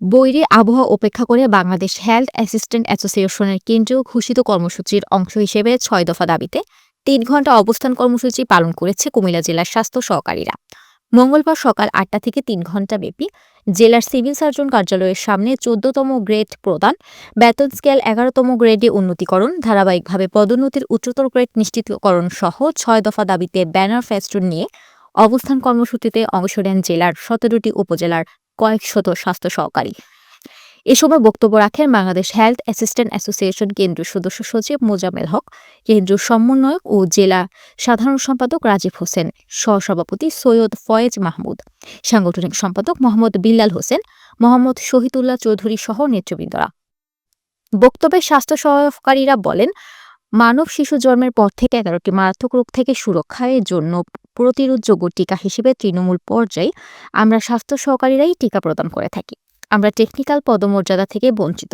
বৈরী আবহাওয়া উপেক্ষা করে বাংলাদেশ হেলথ অ্যাসিস্ট্যান্ট অ্যাসোসিয়েশনের কেন্দ্রীয় ঘোষিত কর্মসূচির অংশ হিসেবে ছয় দফা দাবিতে তিন ঘণ্টা অবস্থান কর্মসূচি পালন করেছে কুমিল্লা জেলার স্বাস্থ্য সহকারীরা। মঙ্গলবার সকাল আটটা থেকে তিন ঘণ্টা ব্যাপী জেলার সিভিল সার্জন কার্যালয়ের সামনে চোদ্দতম গ্রেড প্রদান, বেতন স্কেল এগারোতম গ্রেডে উন্নতিকরণ, ধারাবাহিকভাবে পদোন্নতির উচ্চতর গ্রেড নিশ্চিতকরণ সহ ছয় দফা দাবিতে ব্যানার ফেস্টুন নিয়ে অবস্থান কর্মসূচিতে অংশ নেন জেলার সতেরোটি উপজেলার কয়েক শত স্বাস্থ্য সহকারী। এ সময় বক্তব্য রাখেন বাংলাদেশ হেলথ অ্যাসিস্ট্যান্ট অ্যাসোসিয়েশন কেন্দ্রীয় সদস্য সচিব মোজামেল হক, কেন্দ্রীয় সমন্বয়ক ও জেলা সাধারণ সম্পাদক রাজীব হোসেন, সহসভাপতি সৈয়দ ফয়েজ মাহমুদ, সাংগঠনিক সম্পাদক মোহাম্মদ বিল্লাল হোসেন, মোহাম্মদ শহীদুল্লাহ চৌধুরী সহ নেতৃবৃন্দরা। বক্তব্যে স্বাস্থ্য সহকারীরা বলেন মানব শিশু জন্মের পর থেকে এগারোটি মারাত্মক রোগ থেকে সুরক্ষার জন্য প্রতিরোধযোগ্য টিকা হিসেবে তৃণমূল পর্যায়ে আমরা স্বাস্থ্য সহকারীরাই টিকা প্রদান করে থাকি। আমরা টেকনিক্যাল পদমর্যাদা থেকে বঞ্চিত।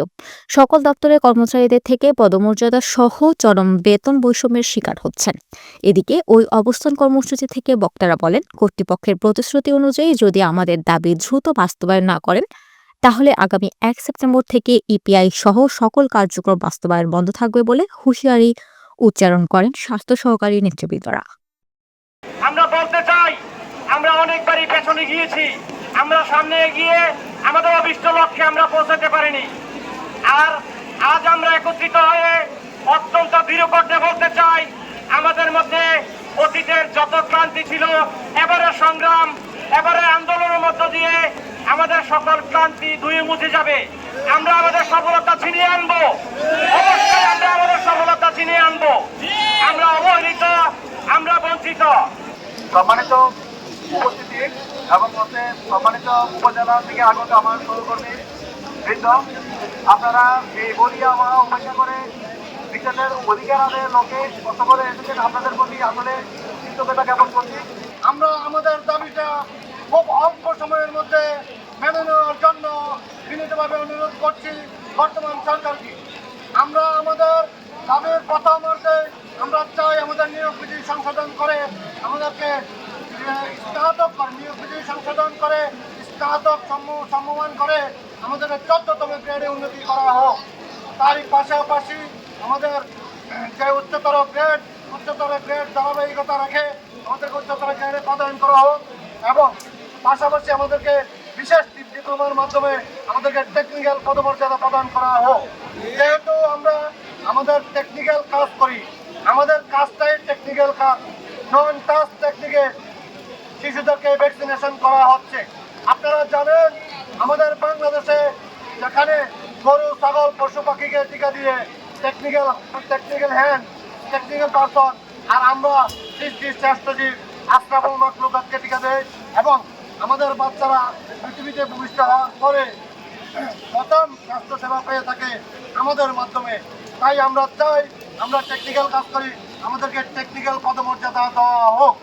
সকল দপ্তরের কর্মচারীদের থেকে পদমর্যাদা সহ চরম বেতন বৈষম্যের শিকার হচ্ছেন। এদিকে ওই অবস্থান কর্মসূচি থেকে বক্তারা বলেন, কর্তৃপক্ষের প্রতিশ্রুতি অনুযায়ী যদি আমাদের দাবি দ্রুত বাস্তবায়ন না করেন তাহলে আগামী এক সেপ্টেম্বর থেকে ইপিআই সহ সকল কার্যক্রম বাস্তবায়ন বন্ধ থাকবে বলে হুঁশিয়ারি উচ্চারণ করেন স্বাস্থ্য সহকারী নেতৃবৃন্দরা। আমরা বলতে চাই, আমরা অনেকবারই পেছনে গিয়েছি। আমরা সামনে এগিয়ে আমাদের অভিষ্ট লক্ষ্যে আমরা পৌঁছাতে পারিনি। আর আজ আমরা একত্রিত হয়ে অত্যন্ত দৃঢ়কণ্ঠে বলতে চাই, আমাদের মধ্যে অতীতের যত ক্লান্তি ছিল এবারে সংগ্রাম এবারে আন্দোলনের মধ্য দিয়ে আমাদের সকল ক্লান্তি ধুয়ে মুছে যাবে। আমরা আমাদের সফলতা ছিনিয়ে আনব। অবশ্যই আমরা আমাদের সফলতা ছিনিয়ে আনব। আমরা অবহেলিত, আমরা বঞ্চিত। সম্মানিত উপস্থিতি এবং হচ্ছে সম্মানিত উপজেলা থেকে আগত আমার সহকর্মী বৃন্দ, আপনারা এই বলিয়া আমার উপেক্ষা করে বিচারের অধিকার আদায়ের লোকে কষ্ট করে এসেছেন, আপনাদের প্রতি আসলে কৃতজ্ঞতা জ্ঞাপন করছি। আমরা আমাদের দাবিটা খুব অল্প সময়ের মধ্যে মেনে নেওয়ার জন্য বিনীতভাবে অনুরোধ করছি বর্তমান সরকারকে। আমরা আমাদের দাবির প্রথম অর্থে আমরা চাই আমাদের নিয়োগ বিধি সংশোধন করে আমাদেরকে স্নাতক নিয়োগ বিধি সংশোধন করে, স্নাতক সম্ম- সম্মান করে আমাদের চোদ্দতম গ্রেডে উন্নতি করা হোক। তারই পাশাপাশি আমাদের যে উচ্চতর গ্রেড উচ্চতর গ্রেড ধারাবাহিকতা রেখে, আমাদেরকে উচ্চতর গ্রেডে প্রদান করা হোক এবং পাশাপাশি আমাদেরকে বিশেষ ডিপ্লোমার মাধ্যমে আমাদেরকে টেকনিক্যাল পদমর্যাদা প্রদান করা হোক। যেহেতু আমরা আমাদের টেকনিক্যাল কাজ করি, আমাদের কাজটাই টেকনিক্যাল কাজ নন টাচ টেকনিকে শিশুদেরকে ভ্যাকসিনেশন করা হচ্ছে। আপনারা জানেন, আমাদের বাংলাদেশে যেখানে গরু, ছাগল, পশু পাখিকে টিকা দিয়ে technical technical hand technical person আর আমরা সৃষ্টির শ্রেষ্ঠজীব আশ্রাফুল টিকা দেয় এবং আমাদের বাচ্চারা পৃথিবীতে ভূমিষ্ঠ হওয়ার পরে প্রথম স্বাস্থ্যসেবা পেয়ে থাকে আমাদের মাধ্যমে। তাই আমরা চাই আমরা টেকনিক্যাল কাজ করি, আমাদেরকে টেকনিক্যাল পদমর্যাদা দেওয়া হোক।